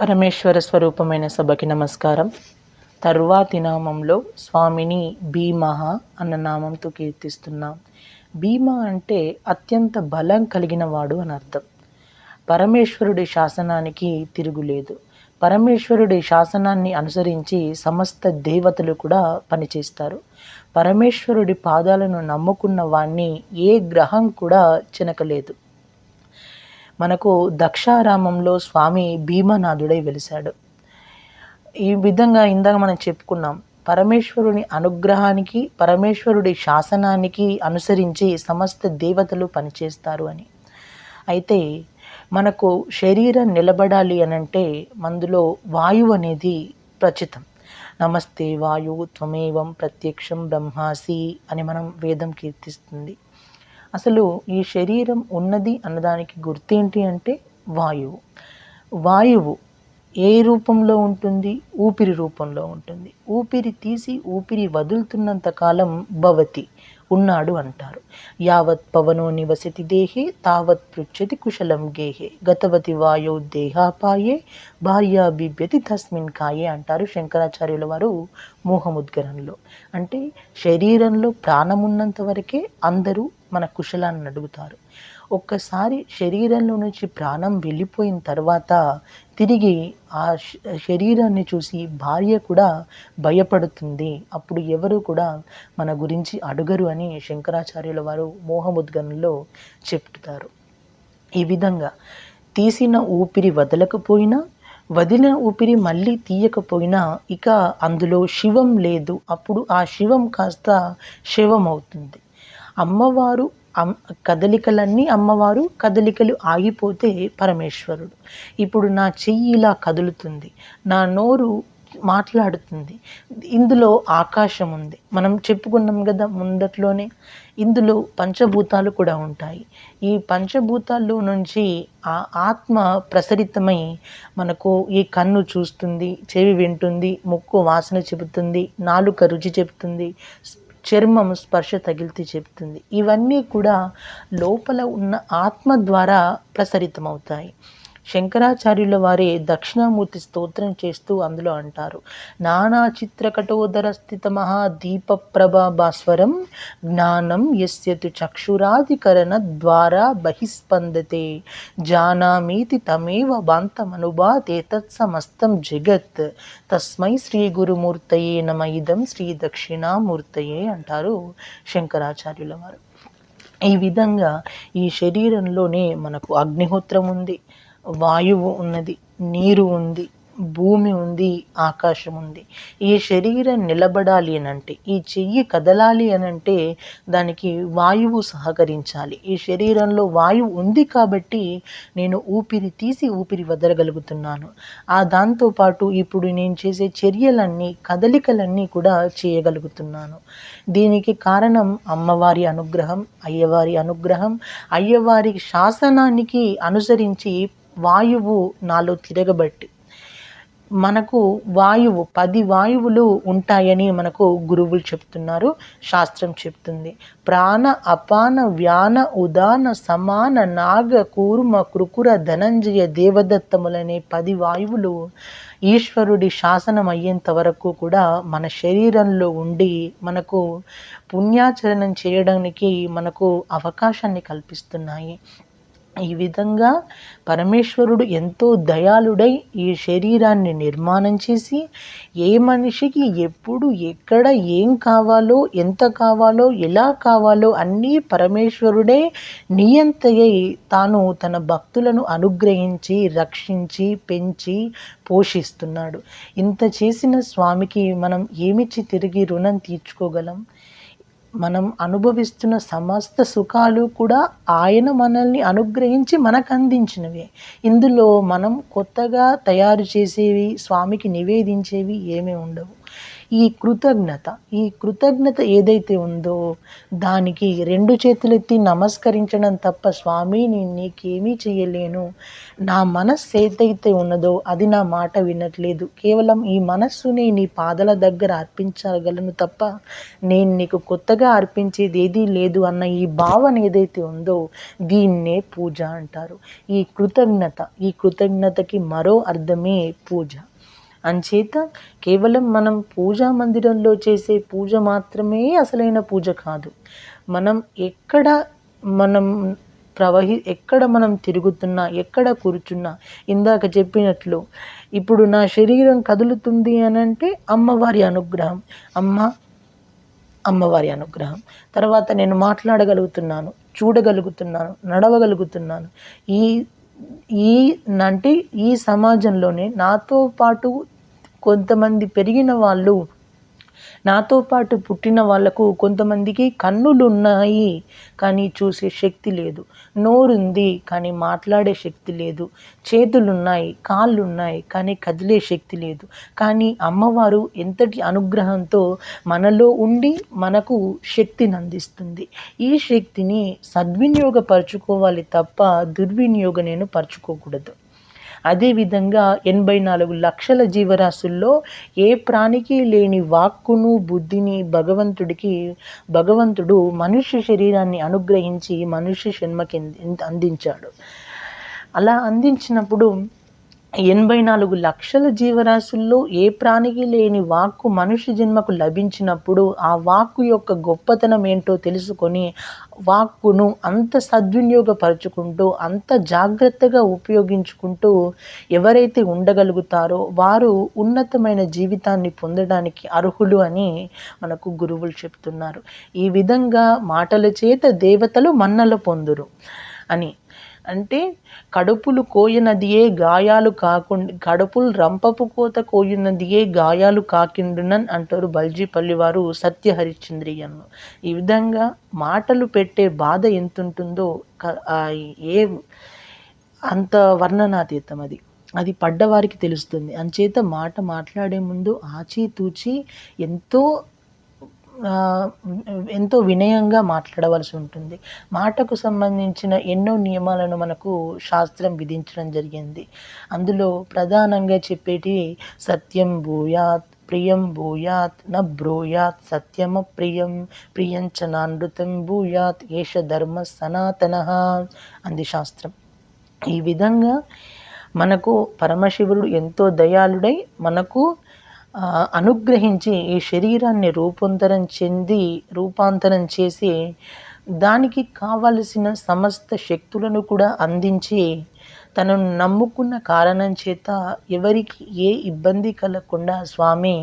పరమేశ్వర స్వరూపమైన సభకి నమస్కారం. తరువాతి నామంలో స్వామిని భీమహ అన్న నామంతో కీర్తిస్తున్నాం. భీమ అంటే అత్యంత బలం కలిగిన వాడు అని అర్థం. పరమేశ్వరుడి శాసనానికి తిరుగులేదు. పరమేశ్వరుడి శాసనాన్ని అనుసరించి సమస్త దేవతలు కూడా పనిచేస్తారు. పరమేశ్వరుడి పాదాలను నమ్ముకున్న వాణ్ణి ఏ గ్రహం కూడా చినకలేదు. మనకు దక్షారామంలో స్వామి భీమనాథుడై వెలిశాడు. ఈ విధంగా ఇందాక మనం చెప్పుకున్నాం పరమేశ్వరుని అనుగ్రహానికి పరమేశ్వరుడి శాసనానికి అనుసరించి సమస్త దేవతలు పనిచేస్తారు అని. అయితే మనకు శరీరం నిలబడాలి అనంటే మందులో వాయువు అనేది ప్రచితం. నమస్తే వాయు త్వమేవం ప్రత్యక్షం బ్రహ్మాసి అని మనం వేదం కీర్తిస్తుంది. అసలు ఈ శరీరం ఉన్నది అన్నదానికి గుర్తేంటి అంటే వాయువు. వాయువు ఏ రూపంలో ఉంటుంది? ఊపిరి రూపంలో ఉంటుంది. ఊపిరి తీసి ఊపిరి వదులుతున్నంత కాలం భవతి ఉన్నాడు అంటారు. యావత్ పవనో నివసతి దేహే తావత్ పృచ్చతి కుశలం గేహే. గతవతి వాయో దేహాపాయే భార్య బిభ్యతి తస్మిన్ కాయే అంటారు శంకరాచార్యుల వారు మోహముద్గరంలో. అంటే శరీరంలో ప్రాణమున్నంత వరకే అందరూ మన కుశలాన్ని అడుగుతారు ఒక్కసారి శరీరంలో నుంచి ప్రాణం వెళ్ళిపోయిన తర్వాత తిరిగి ఆ శరీరాన్ని చూసి భార్య కూడా భయపడుతుంది. అప్పుడు ఎవరు కూడా మన గురించి అడుగరు అని శంకరాచార్యుల వారు మోహముద్గనంలో చెప్తారు. ఈ విధంగా తీసిన ఊపిరి వదలకపోయినా వదిలిన ఊపిరి మళ్ళీ తీయకపోయినా ఇక అందులో శివం లేదు. అప్పుడు ఆ శివం కాస్త శివం అవుతుంది అమ్మవారు కదలికలన్నీ అమ్మవారు కదలికలు ఆగిపోతే పరమేశ్వరుడు. ఇప్పుడు నా చెయ్యి ఇలా కదులుతుంది నా నోరు మాట్లాడుతుంది ఇందులో ఆకాశం ఉంది. మనం చెప్పుకున్నాం కదా ముందట్లోనే ఇందులో పంచభూతాలు కూడా ఉంటాయి. ఈ పంచభూతాల్లో నుంచి ఆ ఆత్మ ప్రసరితమై మనకు ఈ కన్ను చూస్తుంది చెవి వింటుంది ముక్కు వాసన చెబుతుంది నాలుక రుచి చెబుతుంది చర్మం స్పర్శ తగిలితే చెప్తుంది. ఇవన్నీ కూడా లోపల ఉన్న ఆత్మ ద్వారా ప్రసరితమవుతాయి. శంకరాచార్యుల వారే దక్షిణామూర్తి స్తోత్రం చేస్తూ అందులో అంటారు. నానా చిత్రకటోదర స్థిత మహాదీప జ్ఞానం యస్యతు చక్షురాధికరణ ద్వారా బహిస్పందతే. జానామీతి తమేవ బాంతమనుభాతే తత్సమస్తం జగత్. తస్మై శ్రీ గురుమూర్తయే నమ ఇదం శ్రీ దక్షిణామూర్తయే అంటారు శంకరాచార్యుల వారు. ఈ విధంగా ఈ శరీరంలోనే మనకు అగ్నిహోత్రం ఉంది. వాయువు ఉన్నది నీరు ఉంది భూమి ఉంది ఆకాశం ఉంది. ఈ శరీరం నిలబడాలి అనంటే ఈ చెయ్యి కదలాలి అనంటే దానికి వాయువు సహకరించాలి. ఈ శరీరంలో వాయువు ఉంది కాబట్టి నేను ఊపిరి తీసి ఊపిరి వదలగలుగుతున్నాను. ఆ దాంతోపాటు ఇప్పుడు నేను చేసే చర్యలన్నీ కదలికలన్నీ కూడా చేయగలుగుతున్నాను. దీనికి కారణం అమ్మవారి అనుగ్రహం అయ్యవారి అనుగ్రహం. అయ్యవారి శాసనానికి అనుసరించి వాయువు నాలో తిరగబట్టి. మనకు వాయువు పది వాయువులు ఉంటాయని మనకు గురువులు చెప్తున్నారు శాస్త్రం చెప్తుంది. ప్రాణ అపాన వ్యాన ఉదాన సమాన నాగ కూర్మ కృకుర ధనంజయ దేవదత్తములనే పది వాయువులు ఈశ్వరుడి శాసనం అయ్యేంత వరకు కూడా మన శరీరంలో ఉండి మనకు పుణ్యాచరణం చేయడానికి మనకు అవకాశాన్ని కల్పిస్తున్నాయి. ఈ విధంగా పరమేశ్వరుడు ఎంతో దయాళుడై ఈ శరీరాన్ని నిర్మాణం చేసి ఏ మనిషికి ఎప్పుడు ఎక్కడ ఏం కావాలో ఎంత కావాలో ఎలా కావాలో అన్నీ పరమేశ్వరుడే నియంతయ్యై తాను తన భక్తులను అనుగ్రహించి రక్షించి పెంచి పోషిస్తున్నాడు. ఇంత చేసిన స్వామికి మనం ఏమిచ్చి తిరిగి రుణం తీర్చుకోగలం? మనం అనుభవిస్తున్న సమస్త సుఖాలు కూడా ఆయన మనల్ని అనుగ్రహించి మనకు అందించినవే. ఇందులో మనం కొత్తగా తయారు చేసేవి స్వామికి నివేదించేవి ఏమీ ఉండవు. ఈ కృతజ్ఞత ఈ కృతజ్ఞత ఏదైతే ఉందో దానికి రెండు చేతులెత్తి నమస్కరించడం తప్ప స్వామి నేను నీకేమీ చేయలేను నా మనస్సు ఏదైతే ఉన్నదో అది నా మాట వినట్లేదు. కేవలం ఈ మనస్సుని నీ పాదల దగ్గర అర్పించగలను తప్ప నేను నీకు కొత్తగా అర్పించేది ఏదీ లేదు అన్న ఈ భావన ఏదైతే ఉందో దీన్నే పూజ అంటారు. ఈ కృతజ్ఞత ఈ కృతజ్ఞతకి మరో అర్థమే పూజ. అంచేత కేవలం మనం పూజా మందిరంలో చేసే పూజ మాత్రమే అసలైన పూజ కాదు. మనం ఎక్కడ మనం ప్రవహి ఎక్కడ మనం తిరుగుతున్నా ఎక్కడ కూర్చున్నా ఇందాక చెప్పినట్లు ఇప్పుడు నా శరీరం కదులుతుంది అని అంటే అమ్మవారి అనుగ్రహం. అమ్మ అమ్మవారి అనుగ్రహం. తర్వాత నేను మాట్లాడగలుగుతున్నాను చూడగలుగుతున్నాను నడవగలుగుతున్నాను. ఈ ఈ అంటే ఈ సమాజంలోనే నాతో పాటు కొంతమంది పెరిగిన వాళ్ళు నాతో పాటు పుట్టిన వాళ్ళకు కొంతమందికి కన్నులు ఉన్నాయి కానీ చూసే శక్తి లేదు. నోరుంది కానీ మాట్లాడే శక్తి లేదు. చేతులు ఉన్నాయి కాళ్ళు ఉన్నాయి కానీ కదిలే శక్తి లేదు. కానీ అమ్మవారు ఎంతటి అనుగ్రహంతో మనలో ఉండి మనకు శక్తిని అందిస్తుంది. ఈ శక్తిని సద్వినియోగపరచుకోవాలి తప్ప దుర్వినియోగ నేను పరచుకోకూడదు. అదేవిధంగా ఎనభై నాలుగు లక్షల జీవరాశుల్లో ఏ ప్రాణికి లేని వాక్కును బుద్ధిని భగవంతుడికి భగవంతుడు మనుష్య శరీరాన్ని అనుగ్రహించి మనుష్య జన్మకి అందించాడు. అలా అందించినప్పుడు ఎనభై నాలుగు లక్షల జీవరాశుల్లో ఏ ప్రాణికి లేని వాక్కు మనుష్య జన్మకు లభించినప్పుడు ఆ వాక్కు యొక్క గొప్పతనం ఏంటో తెలుసుకొని వాక్కును అంత సద్వినియోగపరుచుకుంటూ అంత జాగ్రత్తగా ఉపయోగించుకుంటూ ఎవరైతే ఉండగలుగుతారో వారు ఉన్నతమైన జీవితాన్ని పొందడానికి అర్హులు అని మనకు గురువులు చెప్తున్నారు. ఈ విధంగా మాటల చేత దేవతలు మన్నలు పొందురు అని. అంటే కడుపులు కోయనదియే గాయాలు కాకుండా కడుపులు రంపపు కోత కోయినదియే గాయాలు కాకిండునన్ అంటారు బల్జీపల్లి వారు సత్య హరిశ్చంద్రియన్ను ఈ విధంగా మాటలు పెట్టే బాధ ఎంతుంటుందో ఏ అంత వర్ణనాతీతం అది. అది పడ్డవారికి తెలుస్తుంది. అంచేత మాట మాట్లాడే ముందు ఆచితూచి ఎంతో ఎంతో వినయంగా మాట్లాడవలసి ఉంటుంది. మాటకు సంబంధించిన ఎన్నో నియమాలను మనకు శాస్త్రం విధించడం జరిగింది. అందులో ప్రధానంగా చెప్పేటి సత్యం భూయాత్ ప్రియం భూయాత్ న బ్రూయాత్ సత్యమ ప్రియం ప్రియంచ నానృతం భూయాత్ ఏష ధర్మ సనాతన అంది శాస్త్రం. ఈ విధంగా మనకు పరమశివుడు ఎంతో దయాళుడై మనకు అనుగ్రహించి ఈ శరీరాన్ని రూపాంతరం చెంది రూపాంతరం చేసి దానికి కావలసిన సమస్త శక్తులను కూడా అందించి తనను నమ్ముకున్న కారణం చేత ఎవరికి ఏ ఇబ్బంది కలగకుండా స్వామి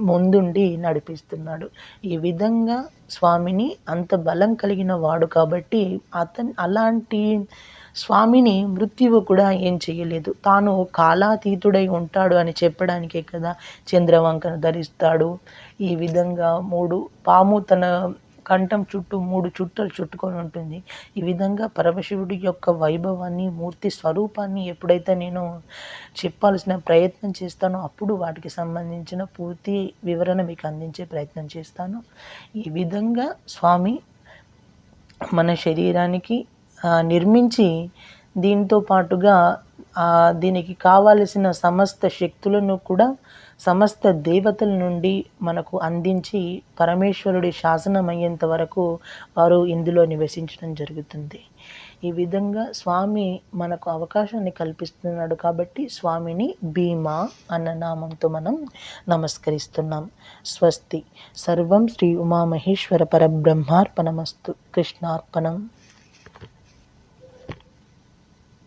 ముందుండి నడిపిస్తున్నాడు. ఈ విధంగా స్వామిని అంత బలం కలిగిన వాడు కాబట్టి అతను అలాంటి స్వామిని మృత్యువు కూడా ఏం చేయలేదు తాను కాలాతీతుడై ఉంటాడు అని చెప్పడానికే కదా చంద్రవంకను ధరిస్తాడు. ఈ విధంగా మూడు పాము తన కంఠం చుట్టూ మూడు చుట్టలు చుట్టుకొని ఉంటుంది. ఈ విధంగా పరమశివుడి యొక్క వైభవాన్ని మూర్తి స్వరూపాన్ని ఎప్పుడైతే నేను చెప్పాల్సిన ప్రయత్నం చేస్తానో అప్పుడు వాటికి సంబంధించిన పూర్తి వివరణ మీకు అందించే ప్రయత్నం చేస్తాను. ఈ విధంగా స్వామి మన శరీరానికి నిర్మించి దీంతో పాటుగా దీనికి కావలసిన సమస్త శక్తులను కూడా సమస్త దేవతల నుండి మనకు అందించి పరమేశ్వరుడి శాసనం అయ్యేంత వరకు వారు ఇందులో నివసించడం జరుగుతుంది. ఈ విధంగా స్వామి మనకు అవకాశాన్ని కల్పిస్తున్నాడు కాబట్టి స్వామిని భీమా అన్న నామంతో మనం నమస్కరిస్తున్నాం. స్వస్తి. సర్వం శ్రీ ఉమామహేశ్వర పరబ్రహ్మార్పణమస్తు. కృష్ణార్పణం.